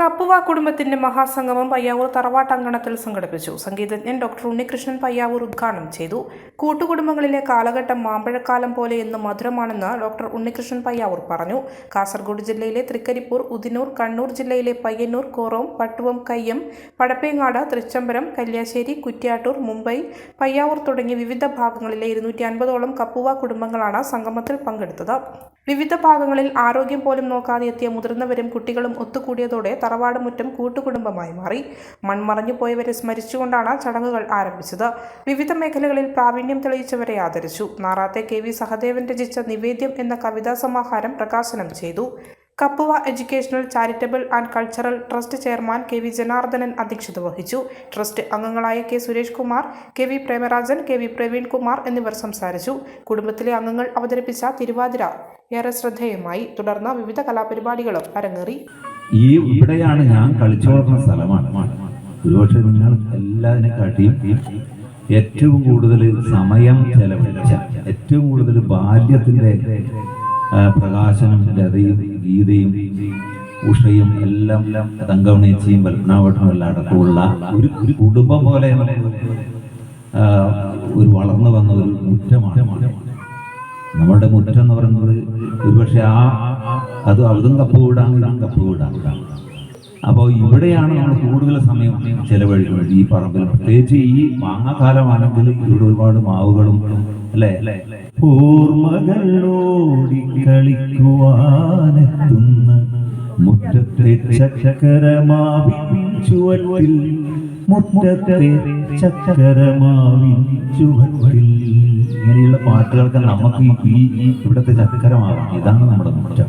കപ്പുവ കുടുംബത്തിന്റെ മഹാസംഗമം പയ്യാവൂർ തറവാട്ടങ്കണത്തിൽ സംഘടിപ്പിച്ചു. സംഗീതജ്ഞൻ ഡോക്ടർ ഉണ്ണികൃഷ്ണൻ പയ്യാവൂർ ഉദ്ഘാടനം ചെയ്തു. കൂട്ടുകുടുംബങ്ങളിലെ കാലഘട്ടം മാമ്പഴക്കാലം പോലെ എന്ന് മധുരമാണെന്ന് ഡോക്ടർ ഉണ്ണികൃഷ്ണൻ പയ്യാവൂർ പറഞ്ഞു. കാസർഗോഡ് ജില്ലയിലെ തൃക്കരിപ്പൂർ ഉദിനൂർ കണ്ണൂർ ജില്ലയിലെ പയ്യന്നൂർ കോറോം പട്ടുവം കയ്യം പടപ്പേങ്ങാട് തൃച്ചംബരം കല്യാശ്ശേരി കുറ്റ്യാട്ടൂർ മുംബൈ പയ്യാവൂർ തുടങ്ങി വിവിധ ഭാഗങ്ങളിലെ ഇരുന്നൂറ്റി അൻപതോളം കപ്പുവ കുടുംബങ്ങളാണ് സംഗമത്തിൽ പങ്കെടുത്തത്. വിവിധ ഭാഗങ്ങളിൽ ആരോഗ്യം പോലും നോക്കാതെ എത്തിയ മുതിർന്നവരും കുട്ടികളും ഒത്തുകൂടിയതോടെ തറവാട് മുറ്റം കൂട്ടുകുടുംബമായി മാറി. മൺമറഞ്ഞു പോയവരെ സ്മരിച്ചുകൊണ്ടാണ് ചടങ്ങുകൾ ആരംഭിച്ചത്. വിവിധ മേഖലകളിൽ പ്രാവീണ്യം തെളിയിച്ചവരെ ആദരിച്ചു. നാറാത്തെ കെ വി സഹദേവൻ രചിച്ച നിവേദ്യം എന്ന കവിതാ സമാഹാരം പ്രകാശനം ചെയ്തു. Kappuva educational charitable and cultural trust chairman K V Janardhanan അധ്യക്ഷത വഹിച്ചു. ട്രസ്റ്റ് അംഗങ്ങളായ K Suresh Kumar K V Premarajan K V Praveen Kumar എന്നിവർ സംസാരിച്ചു. കുടുംബത്തിലെ അംഗങ്ങൾ അവതരിപ്പിച്ച തിരുവാതിര ഏറെ ശ്രദ്ധേയമായി. തുടർന്ന് വിവിധ കലാപരിപാടികളും അരങ്ങേറി. ഈ ഇവിടെയാണ് ഞാൻ കളിച്ചു വളർന്ന സ്ഥലമാണ്. ഒരുപക്ഷെ നിങ്ങൾ എല്ലാതിനെക്കാട്ടിയും ഏറ്റവും കൂടുതൽ സമയം ചെലവഴിച്ച ഏറ്റവും കൂടുതൽ ബാല്യത്തിന്റെ പ്രകാശനം രഥയും ഗീതയും ഉഷയും എല്ലാം തങ്കവണേച്ചിയും പത്മനാഭട്ടനും എല്ലാം അടക്കമുള്ള ഒരു ഒരു കുടുംബം പോലെ ഒരു വളർന്നു വന്ന ഒരു മുറ്റമാണ്. നമ്മുടെ മുറ്റം എന്ന് പറയുന്നത് ഒരുപക്ഷെ ആ അത് അതും കപ്പ് ഇതും കപ്പ് അപ്പോൾ ഇവിടെയാണ് നമ്മൾ കൂടുതൽ സമയം ചെലവഴിക്കുന്നത് ഈ പറമ്പിൽ. പ്രത്യേകിച്ച് ഈ മാങ്ങാക്കാലമാണെങ്കിൽ ഇവിടെ ഒരുപാട് മാവുകളും അല്ലേ? ഓർമ്മകളോടി കളിക്കുവാനെത്തുന്ന മുറ്റത്തെ ചക്കരമാവിൻ ചുവട്ടിൽ മുറ്റത്തെ ചക്കരമാവിൻ ചുവട്ടിൽ. ഇങ്ങനെയുള്ള പാട്ടുകൾക്ക് നമുക്ക് ഈ ഇവിടുത്തെ ചക്കരമാവാം. ഇതാണ് നമ്മുടെ മുറ്റം.